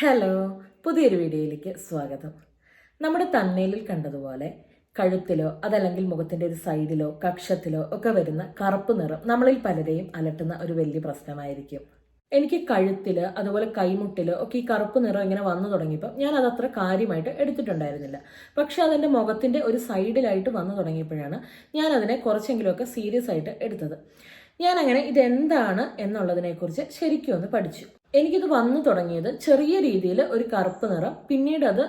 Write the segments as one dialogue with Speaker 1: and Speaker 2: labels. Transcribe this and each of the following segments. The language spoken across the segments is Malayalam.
Speaker 1: ഹലോ പുതിയൊരു വീഡിയോയിലേക്ക് സ്വാഗതം. നമ്മുടെ തന്നേലിൽ കണ്ടതുപോലെ കഴുത്തിലോ അതല്ലെങ്കിൽ മുഖത്തിന്റെ ഒരു സൈഡിലോ കക്ഷത്തിലോ ഒക്കെ വരുന്ന കറുപ്പ് നിറം നമ്മളിൽ പലരെയും അലട്ടുന്ന ഒരു വലിയ പ്രശ്നമായിരിക്കും. എനിക്ക് കഴുത്തിൽ അതുപോലെ കൈമുട്ടിൽ ഒക്കെ ഈ കറുപ്പ് നിറം ഇങ്ങനെ വന്നു തുടങ്ങിയപ്പോൾ ഞാൻ അതത്ര കാര്യമായിട്ട് എടുത്തിട്ടുണ്ടായിരുന്നില്ല. പക്ഷെ അതെന്റെ മുഖത്തിന്റെ ഒരു സൈഡിലായിട്ട് വന്നു തുടങ്ങിയപ്പോഴാണ് ഞാൻ അതിനെ കുറച്ചെങ്കിലുമൊക്കെ സീരിയസ് ആയിട്ട് എടുത്തത്. ഞാൻ അങ്ങനെ ഇതെന്താണ് എന്നുള്ളതിനെക്കുറിച്ച് ശരിക്കും ഒന്ന് പഠിച്ചു. എനിക്കിത് വന്നു തുടങ്ങിയത് ചെറിയ രീതിയിൽ ഒരു കറുപ്പ് നിറം പിന്നീട് അത്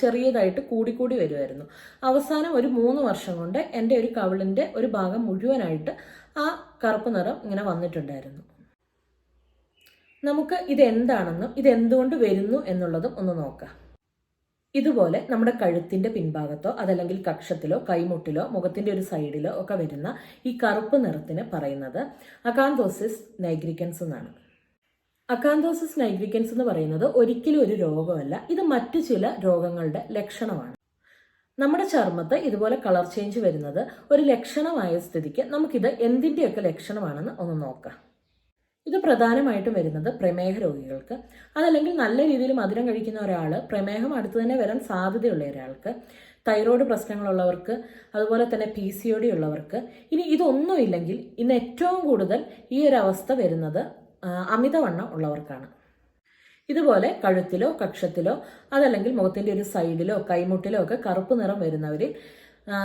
Speaker 1: ചെറിയതായിട്ട് കൂടിക്കൂടി വരുമായിരുന്നു അവസാനം ഒരു മൂന്ന് വർഷം കൊണ്ട് എന്റെ ഒരു കവിളിന്റെ ഒരു ഭാഗം മുഴുവനായിട്ട് ആ കറുപ്പ് നിറം ഇങ്ങനെ വന്നിട്ടുണ്ടായിരുന്നു. നമുക്ക് ഇത് എന്താണെന്നും ഇത് വരുന്നു എന്നുള്ളതും ഒന്ന് നോക്കാം. ഇതുപോലെ നമ്മുടെ കഴുത്തിന്റെ പിൻഭാഗത്തോ അതല്ലെങ്കിൽ കക്ഷത്തിലോ കൈമുട്ടിലോ മുഖത്തിന്റെ ഒരു സൈഡിലോ ഒക്കെ വരുന്ന ഈ കറുപ്പ് നിറത്തിന് പറയുന്നത് അകാന്തോസിസ് നൈഗ്രിക്കൻസ് എന്നാണ്. അകാന്തോസിസ് നൈഗ്രിക്കൻസ് എന്ന് പറയുന്നത് ഒരിക്കലും ഒരു രോഗമല്ല. ഇത് മറ്റു ചില രോഗങ്ങളുടെ ലക്ഷണമാണ്. നമ്മുടെ ചർമ്മത്ത് ഇതുപോലെ കളർ ചേഞ്ച് വരുന്നത് ഒരു ലക്ഷണമായ സ്ഥിതിക്ക് നമുക്കിത് എന്തിന്റെയൊക്കെ ലക്ഷണമാണെന്ന് ഒന്ന് നോക്കാം. ഇത് പ്രധാനമായിട്ടും വരുന്നത് പ്രമേഹ രോഗികൾക്ക്. അതല്ലെങ്കിൽ നല്ല രീതിയിൽ മധുരം കഴിക്കുന്ന ഒരാൾ പ്രമേഹം അടുത്ത് തന്നെ വരാൻ സാധ്യതയുള്ള ഒരാൾക്ക് തൈറോയ്ഡ് പ്രശ്നങ്ങളുള്ളവർക്ക് അതുപോലെ തന്നെ പി സി ഒ ഡി ഉള്ളവർക്ക്. ഇനി ഇതൊന്നുമില്ലെങ്കിൽ ഇന്ന് ഏറ്റവും കൂടുതൽ ഈ ഒരു അവസ്ഥ വരുന്നത് അമിതവണ്ണം ഉള്ളവർക്കാണ്. ഇതുപോലെ കഴുത്തിലോ കക്ഷത്തിലോ അതല്ലെങ്കിൽ മുഖത്തിന്റെ ഒരു സൈഡിലോ കൈമുട്ടിലോ ഒക്കെ കറുപ്പ് നിറം വരുന്നവരിൽ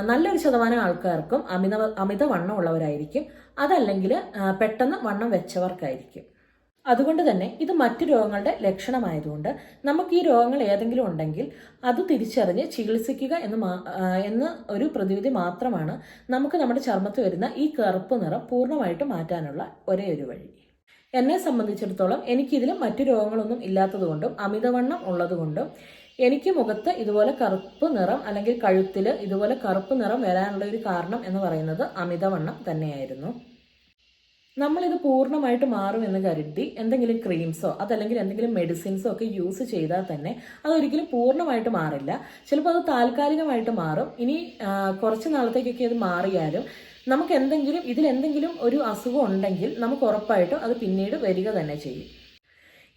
Speaker 1: നല്ലൊരു ശതമാനം ആൾക്കാർക്കും അമിത അമിതവണ്ണം ഉള്ളവരായിരിക്കും. അതല്ലെങ്കിൽ പെട്ടെന്ന് വണ്ണം വെച്ചവർക്കായിരിക്കും. അതുകൊണ്ട് തന്നെ ഇത് മറ്റു രോഗങ്ങളുടെ ലക്ഷണമായതുകൊണ്ട് നമുക്ക് ഈ രോഗങ്ങൾ ഏതെങ്കിലും ഉണ്ടെങ്കിൽ അത് തിരിച്ചറിഞ്ഞ് ചികിത്സിക്കുക എന്ന് എന്ന ഒരു പ്രതിവിധി മാത്രമാണ് നമുക്ക് നമ്മുടെ ചർമ്മത്തിൽ വരുന്ന ഈ കറുപ്പ് നിറം പൂർണമായിട്ട് മാറ്റാനുള്ള ഒരേ ഒരു വഴി. എന്നെ സംബന്ധിച്ചിടത്തോളം എനിക്കിതിൽ മറ്റു രോഗങ്ങളൊന്നും ഇല്ലാത്തതുകൊണ്ടും അമിതവണ്ണം ഉള്ളതുകൊണ്ടും എനിക്ക് മുഖത്ത് ഇതുപോലെ കറുപ്പ് നിറം അല്ലെങ്കിൽ കഴുത്തിൽ ഇതുപോലെ കറുപ്പ് നിറം വരാനുള്ള ഒരു കാരണം എന്ന് പറയുന്നത് അമിതവണ്ണം തന്നെയായിരുന്നു. നമ്മളിത് പൂർണമായിട്ട് മാറുമെന്ന് കരുതി എന്തെങ്കിലും ക്രീംസോ അതല്ലെങ്കിൽ എന്തെങ്കിലും മെഡിസിൻസോ ഒക്കെ യൂസ് ചെയ്താൽ തന്നെ അതൊരിക്കലും പൂർണമായിട്ട് മാറില്ല. ചിലപ്പോൾ അത് താൽക്കാലികമായിട്ട് മാറും. ഇനി കുറച്ച് നാളത്തേക്കൊക്കെ അത് മാറിയാലും നമുക്ക് എന്തെങ്കിലും ഇതിലെന്തെങ്കിലും ഒരു അസുഖം ഉണ്ടെങ്കിൽ നമുക്ക് ഉറപ്പായിട്ടും അത് പിന്നീട് വരിക തന്നെ ചെയ്യും.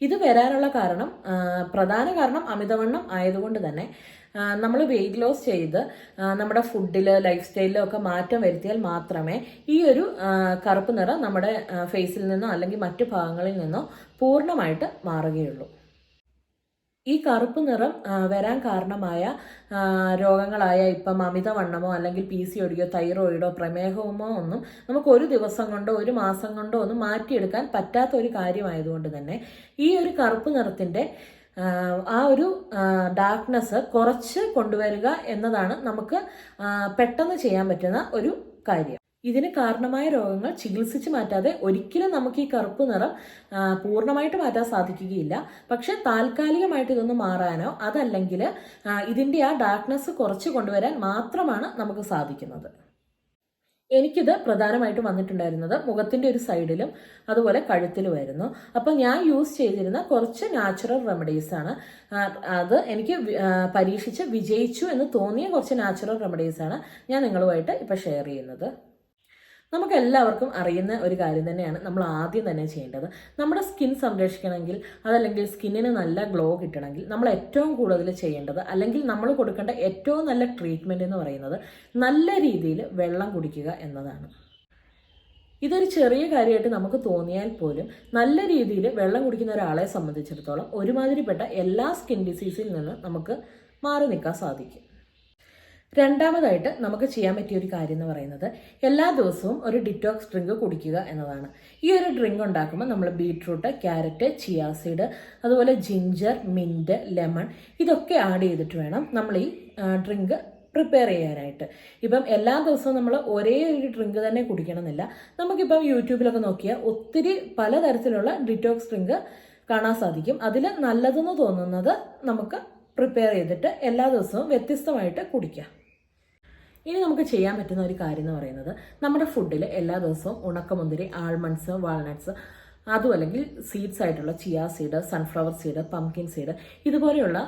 Speaker 1: ഇത് വരാനുള്ള കാരണം പ്രധാന കാരണം അമിതവണ്ണം ആയതുകൊണ്ട് തന്നെ നമ്മൾ വെയിറ്റ് ലോസ് ചെയ്ത് നമ്മുടെ ഫുഡിൽ ലൈഫ് സ്റ്റൈലിലും ഒക്കെ മാറ്റം വരുത്തിയാൽ മാത്രമേ ഈ ഒരു കറുപ്പ് നിറം നമ്മുടെ ഫേസിൽ നിന്നോ അല്ലെങ്കിൽ മറ്റു ഭാഗങ്ങളിൽ നിന്നോ പൂർണമായിട്ട് മാറുകയുള്ളൂ. ഈ കറുപ്പ് നിറം വരാൻ കാരണമായ രോഗങ്ങളായ ഇപ്പം അമിതവണ്ണമോ അല്ലെങ്കിൽ പി സി ഒടിയോ തൈറോയിഡോ പ്രമേഹമോ ഒന്നും നമുക്ക് ഒരു ദിവസം കൊണ്ടോ ഒരു മാസം കൊണ്ടോ ഒന്നും മാറ്റിയെടുക്കാൻ പറ്റാത്ത ഒരു കാര്യമായതുകൊണ്ട് തന്നെ ഈ ഒരു കറുപ്പ് നിറത്തിന്റെ ആ ഒരു ഡാർക്ക്നെസ് കുറച്ച് കൊണ്ടുവരിക എന്നതാണ് നമുക്ക് പെട്ടെന്ന് ചെയ്യാൻ പറ്റുന്ന ഒരു കാര്യം. ഇതിന് കാരണമായ രോഗങ്ങൾ ചികിത്സിച്ച് മാറ്റാതെ ഒരിക്കലും നമുക്ക് ഈ കറുപ്പ് നിറം പൂർണമായിട്ട് മാറ്റാൻ സാധിക്കുകയില്ല. പക്ഷെ താൽക്കാലികമായിട്ട് ഇതൊന്ന് മാറാനോ അതല്ലെങ്കിൽ ഇതിന്റെ ആ ഡാർക്ക്നെസ് കുറച്ച് കൊണ്ടുവരാൻ മാത്രമാണ് നമുക്ക് സാധിക്കുന്നത്. എനിക്കിത് പ്രധാനമായിട്ടും വന്നിട്ടുണ്ടായിരുന്നത് മുഖത്തിന്റെ ഒരു സൈഡിലും അതുപോലെ കഴുത്തിലുമായിരുന്നു. അപ്പോൾ ഞാൻ യൂസ് ചെയ്തിരുന്ന കുറച്ച് നാച്ചുറൽ റെമഡീസ് ആണ്. അത് എനിക്ക് പരീക്ഷിച്ച് വിജയിച്ചു എന്ന് തോന്നിയ കുറച്ച് നാച്ചുറൽ റെമഡീസ് ആണ് ഞാൻ നിങ്ങളുമായിട്ട് ഇപ്പൊ ഷെയർ ചെയ്യുന്നത്. നമുക്ക് എല്ലാവർക്കും അറിയുന്ന ഒരു കാര്യം തന്നെയാണ് നമ്മൾ ആദ്യം തന്നെ ചെയ്യേണ്ടത്. നമ്മുടെ സ്കിൻ സംരക്ഷിക്കണമെങ്കിൽ അതല്ലെങ്കിൽ സ്കിന്നിന് നല്ല ഗ്ലോ കിട്ടണമെങ്കിൽ നമ്മൾ ഏറ്റവും കൂടുതൽ ചെയ്യേണ്ടത് അല്ലെങ്കിൽ നമ്മൾ കൊടുക്കേണ്ട ഏറ്റവും നല്ല ട്രീറ്റ്മെന്റ് എന്ന് പറയുന്നത് നല്ല രീതിയിൽ വെള്ളം കുടിക്കുക എന്നതാണ്. ഇതൊരു ചെറിയ കാര്യമായിട്ട് നമുക്ക് തോന്നിയാൽ പോലും നല്ല രീതിയിൽ വെള്ളം കുടിക്കുന്ന ഒരാളെ സംബന്ധിച്ചിടത്തോളം ഒരുമാതിരിപ്പെട്ട എല്ലാ സ്കിൻ ഡിസീസിൽ നിന്ന് നമുക്ക് മാറി നിൽക്കാൻ സാധിക്കും. രണ്ടാമതായിട്ട് നമുക്ക് ചെയ്യാൻ പറ്റിയ ഒരു കാര്യം എന്ന് പറയുന്നത് എല്ലാ ദിവസവും ഒരു ഡിറ്റോക്സ് ഡ്രിങ്ക് കുടിക്കുക എന്നതാണ്. ഈ ഒരു ഡ്രിങ്ക് ഉണ്ടാക്കുമ്പോൾ നമ്മൾ ബീട്രൂട്ട് ക്യാരറ്റ് ചിയാസീഡ് അതുപോലെ ജിഞ്ചർ മിന്റ് ലെമൺ ഇതൊക്കെ ആഡ് ചെയ്തിട്ട് വേണം നമ്മൾ ഈ ഡ്രിങ്ക് പ്രിപ്പയർ ചെയ്യാനായിട്ട്. ഇപ്പം എല്ലാ ദിവസവും നമ്മൾ ഒരേ ഒരു ഡ്രിങ്ക് തന്നെ കുടിക്കണമെന്നില്ല. നമുക്കിപ്പം യൂട്യൂബിലൊക്കെ നോക്കിയാൽ ഒത്തിരി പലതരത്തിലുള്ള ഡിറ്റോക്സ് ഡ്രിങ്ക് കാണാൻ സാധിക്കും. അതിൽ നല്ലതെന്ന് തോന്നുന്നത് നമുക്ക് പ്രിപ്പയർ ചെയ്തിട്ട് എല്ലാ ദിവസവും വ്യത്യസ്തമായിട്ട് കുടിക്കാം. ഇനി നമുക്ക് ചെയ്യാൻ പറ്റുന്ന ഒരു കാര്യം എന്ന് പറയുന്നത് നമ്മുടെ ഫുഡിൽ എല്ലാ ദിവസവും ഉണക്കമുന്തിരി ആൾമണ്ട്സ് വാൾനട്ട്സ് അതും അല്ലെങ്കിൽ സീഡ്സ് ആയിട്ടുള്ള chia seed sunflower seed pumpkin seed ഇതുപോലെയുള്ള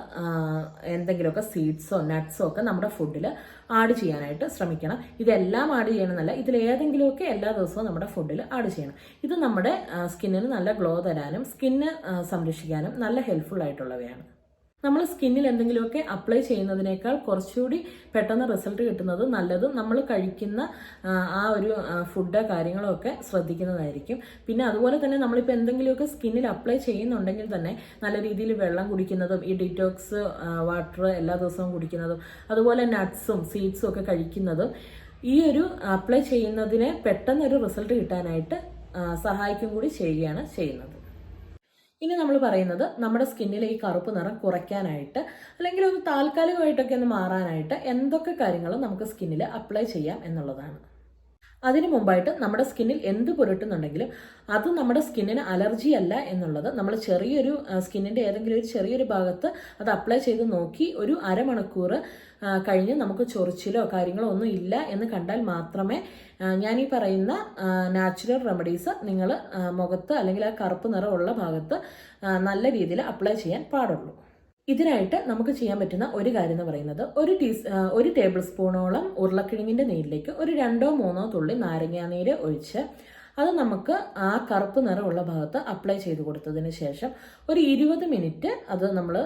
Speaker 1: എന്തെങ്കിലുമൊക്കെ സീഡ്സോ നട്ട്സോ ഒക്കെ നമ്മുടെ ഫുഡിൽ ആഡ് ചെയ്യാനായിട്ട് ശ്രമിക്കണം. ഇതെല്ലാം ആഡ് ചെയ്യണമെന്നല്ല ഇതിലേതെങ്കിലുമൊക്കെ എല്ലാ ദിവസവും നമ്മുടെ ഫുഡിൽ ആഡ് ചെയ്യണം. ഇത് നമ്മുടെ സ്കിന്നിന് നല്ല ഗ്ലോ തരാനും സ്കിന്ന് സംരക്ഷിക്കാനും നല്ല ഹെൽപ്ഫുൾ ആയിട്ടുള്ളവയാണ്. നമ്മൾ സ്കിന്നിൽ എന്തെങ്കിലുമൊക്കെ അപ്ലൈ ചെയ്യുന്നതിനേക്കാൾ കുറച്ചുകൂടി പെട്ടെന്ന് റിസൾട്ട് കിട്ടുന്നത് നല്ലതും നമ്മൾ കഴിക്കുന്ന ആ, ഒരു ഫുഡ് കാര്യങ്ങളോ ഒക്കെ ശ്രദ്ധിക്കുന്നതായിരിക്കും. പിന്നെ അതുപോലെ തന്നെ നമ്മളിപ്പോൾ എന്തെങ്കിലുമൊക്കെ സ്കിന്നിൽ അപ്ലൈ ചെയ്യുന്നുണ്ടെങ്കിൽ തന്നെ നല്ല രീതിയിൽ വെള്ളം കുടിക്കുന്നതും ഈ ഡിറ്റോക്സ് വാട്ടർ എല്ലാ ദിവസവും കുടിക്കുന്നതും അതുപോലെ നട്ട്സും സീഡ്സും ഒക്കെ കഴിക്കുന്നതും ഈ ഒരു അപ്ലൈ ചെയ്യുന്നതിനെ പെട്ടെന്നൊരു റിസൾട്ട് കിട്ടാനായിട്ട് സഹായിക്കും കൂടി ചെയ്യുകയാണ് ചെയ്യുന്നത്. ഇനി നമ്മൾ പറയുന്നത് നമ്മുടെ സ്കിന്നിലെ ഈ കറുപ്പ് നിറം കുറയ്ക്കാനായിട്ട് അല്ലെങ്കിൽ ഒന്ന് താൽക്കാലികമായിട്ടൊക്കെ ഒന്ന് മാറാനായിട്ട് എന്തൊക്കെ കാര്യങ്ങൾ നമുക്ക് സ്കിന്നിൽ അപ്ലൈ ചെയ്യാം എന്നുള്ളതാണ്. അതിനു മുമ്പായിട്ട് നമ്മുടെ സ്കിന്നിൽ എന്ത് പുരട്ടുന്നുണ്ടെങ്കിലും അത് നമ്മുടെ സ്കിന്നിന് അലർജി അല്ല എന്നുള്ളത് നമ്മൾ ചെറിയൊരു സ്കിന്നിന്റെ ഏതെങ്കിലും ഒരു ചെറിയൊരു ഭാഗത്ത് അത് അപ്ലൈ ചെയ്ത് നോക്കി ഒരു അരമണിക്കൂർ കഴിഞ്ഞ് നമുക്ക് ചൊറിച്ചിലോ കാര്യങ്ങളോ ഒന്നും ഇല്ല എന്ന് കണ്ടാൽ മാത്രമേ ഞാൻ ഈ പറയുന്ന നാച്ചുറൽ റെമഡീസ് നിങ്ങൾ മുഖത്ത് അല്ലെങ്കിൽ ആ കറുപ്പ് നിറമുള്ള ഭാഗത്ത് നല്ല രീതിയിൽ അപ്ലൈ ചെയ്യാൻ പാടുള്ളൂ. ഇതിനായിട്ട് നമുക്ക് ചെയ്യാൻ പറ്റുന്ന ഒരു കാര്യം എന്ന് പറയുന്നത് ഒരു ടീ ഒരു ടേബിൾ സ്പൂണോളം ഉരുളക്കിഴങ്ങിന്റെ നീരിലേക്ക് ഒരു രണ്ടോ മൂന്നോ തുള്ളി നാരങ്ങാനീര് ഒഴിച്ച് അത് നമുക്ക് ആ കറുപ്പ് നിറമുള്ള ഭാഗത്ത് അപ്ലൈ ചെയ്ത് കൊടുത്തതിന് ശേഷം ഒരു ഇരുപത് മിനിറ്റ് അത് നമ്മൾ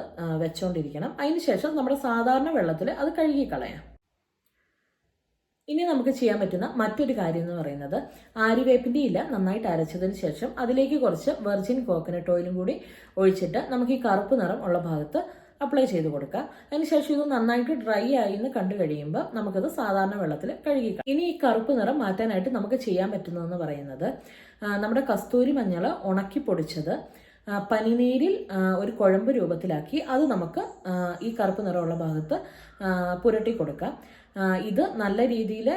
Speaker 1: വെച്ചുകൊണ്ടിരിക്കണം അതിന് ശേഷം നമ്മുടെ സാധാരണ വെള്ളത്തിൽ അത് കഴുകിക്കളയാം. ഇനി നമുക്ക് ചെയ്യാൻ പറ്റുന്ന മറ്റൊരു കാര്യം എന്ന് പറയുന്നത് ആര്യവേപ്പിന്റെ ഇല നന്നായിട്ട് അരച്ചതിന് ശേഷം അതിലേക്ക് കുറച്ച് വെർജിൻ കോക്കനട്ട് ഓയിലും കൂടി ഒഴിച്ചിട്ട് നമുക്ക് ഈ കറുപ്പ് നിറം ഉള്ള ഭാഗത്ത് അപ്ലൈ ചെയ്ത് കൊടുക്കാം. അതിനുശേഷം ഇത് നന്നായിട്ട് ഡ്രൈ ആയി എന്ന് കണ്ടു കഴിയുമ്പോൾ നമുക്കത് സാധാരണ വെള്ളത്തിൽ കഴുകിക്കാം ഇനി ഈ കറുപ്പ് നിറം മാറ്റാനായിട്ട് നമുക്ക് ചെയ്യാൻ പറ്റുന്നതെന്ന് പറയുന്നത് നമ്മുടെ കസ്തൂരി മഞ്ഞൾ ഉണക്കി പൊടിച്ചത് പനിനീരിൽ ഒരു കുഴമ്പ് രൂപത്തിലാക്കി അത് നമുക്ക് ഈ കറുപ്പ് നിറമുള്ള ഭാഗത്ത് പുരട്ടി കൊടുക്കാം. ഇത് നല്ല രീതിയിൽ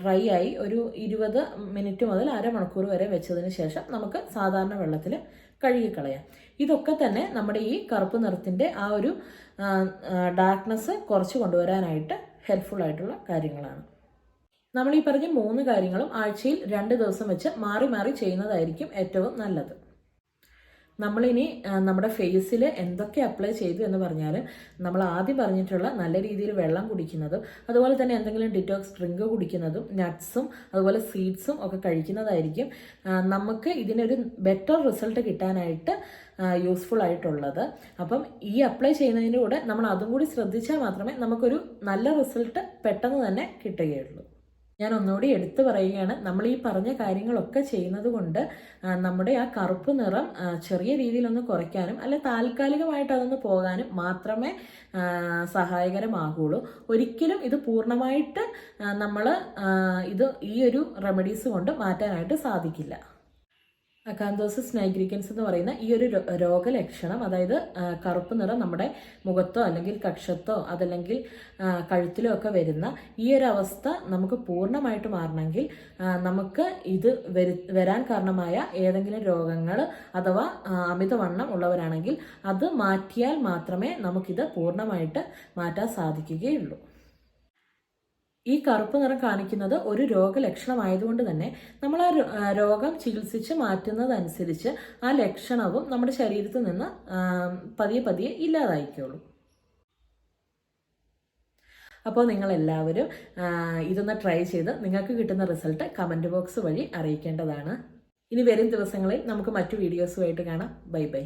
Speaker 1: ഡ്രൈ ആയി ഒരു ഇരുപത് മിനിറ്റ് മുതൽ അരമണിക്കൂർ വരെ വെച്ചതിന് ശേഷം നമുക്ക് സാധാരണ വെള്ളത്തിൽ കഴുകിക്കളയാം. ഇതൊക്കെ തന്നെ നമ്മുടെ ഈ കറുപ്പ് നിറത്തിന്റെ ആ ഒരു ഡാർക്ക്നെസ് കുറച്ച് കൊണ്ടുവരാനായിട്ട് ഹെൽപ്ഫുൾ ആയിട്ടുള്ള കാര്യങ്ങളാണ്. നമ്മൾ ഈ പറഞ്ഞ മൂന്ന് കാര്യങ്ങളും ആഴ്ചയിൽ രണ്ട് ദിവസം വെച്ച് മാറി മാറി ചെയ്യുന്നതായിരിക്കും ഏറ്റവും നല്ലത്. നമ്മളിനി നമ്മുടെ ഫേസിൽ എന്തൊക്കെ അപ്ലൈ ചെയ്തു എന്ന് പറഞ്ഞാൽ നമ്മൾ ആദ്യം പറഞ്ഞിട്ടുള്ള നല്ല രീതിയിൽ വെള്ളം കുടിക്കുന്നതും അതുപോലെ തന്നെ എന്തെങ്കിലും ഡിറ്റോക്സ് ഡ്രിങ്ക് കുടിക്കുന്നതും നട്ട്സും അതുപോലെ സീഡ്സും ഒക്കെ കഴിക്കുന്നതായിരിക്കും നമുക്ക് ഇതിനൊരു ബെറ്റർ റിസൾട്ട് കിട്ടാനായിട്ട് യൂസ്ഫുൾ ആയിട്ടുള്ളത്. അപ്പം ഈ അപ്ലൈ ചെയ്യുന്നതിന്റെ കൂടെ നമ്മൾ അതും കൂടി ശ്രദ്ധിച്ചാൽ മാത്രമേ നമുക്കൊരു നല്ല റിസൾട്ട് പെട്ടെന്ന് തന്നെ കിട്ടുകയുള്ളൂ. ഞാൻ ഒന്നുകൂടി എടുത്തു പറയുകയാണ്. നമ്മൾ ഈ പറഞ്ഞ കാര്യങ്ങളൊക്കെ ചെയ്യുന്നത് കൊണ്ട് നമ്മുടെ ആ കറുപ്പ് നിറം ചെറിയ രീതിയിലൊന്ന് കുറയ്ക്കാനും അല്ലെ താൽക്കാലികമായിട്ട് അതൊന്ന് പോകാനും മാത്രമേ സഹായകരമാകുള്ളൂ. ഒരിക്കലും ഇത് പൂർണമായിട്ട് നമ്മൾ ഇത് ഈ ഒരു റെമഡീസ് കൊണ്ട് മാറ്റാനായിട്ട് സാധിക്കില്ല. അക്കാന്തോസിസ് നൈഗ്രിക്കൻസ് എന്ന് പറയുന്ന ഈ ഒരു രോഗലക്ഷണം അതായത് കറുപ്പ് നിറം നമ്മുടെ മുഖത്തോ അല്ലെങ്കിൽ കക്ഷത്തോ അതല്ലെങ്കിൽ കഴുത്തിലോ ഒക്കെ വരുന്ന ഈ ഒരു അവസ്ഥ നമുക്ക് പൂർണമായിട്ട് മാറണമെങ്കിൽ നമുക്ക് ഇത് വരു വരാൻ കാരണമായ ഏതെങ്കിലും രോഗങ്ങൾ അഥവാ അമിതവണ്ണം ഉള്ളവരാണെങ്കിൽ അത് മാറ്റിയാൽ മാത്രമേ നമുക്കിത് പൂർണമായിട്ട് മാറ്റാൻ സാധിക്കുകയുള്ളൂ. ഈ കറുപ്പ് നിറം കാണിക്കുന്നത് ഒരു രോഗലക്ഷണമായതുകൊണ്ട് തന്നെ നമ്മൾ ആ രോഗം ചികിത്സിച്ച് മാറ്റുന്നതനുസരിച്ച് ആ ലക്ഷണവും നമ്മുടെ ശരീരത്തിൽ നിന്ന് പതിയെ പതിയെ ഇല്ലാതായിക്കോളും. അപ്പോൾ നിങ്ങൾ എല്ലാവരും ഇതൊന്ന് ട്രൈ ചെയ്ത് നിങ്ങൾക്ക് കിട്ടുന്ന റിസൾട്ട് കമന്റ് ബോക്സ് വഴി അറിയിക്കേണ്ടതാണ്. ഇനി വരും ദിവസങ്ങളിൽ നമുക്ക് മറ്റു വീഡിയോസുമായിട്ട് കാണാം. Bye bye.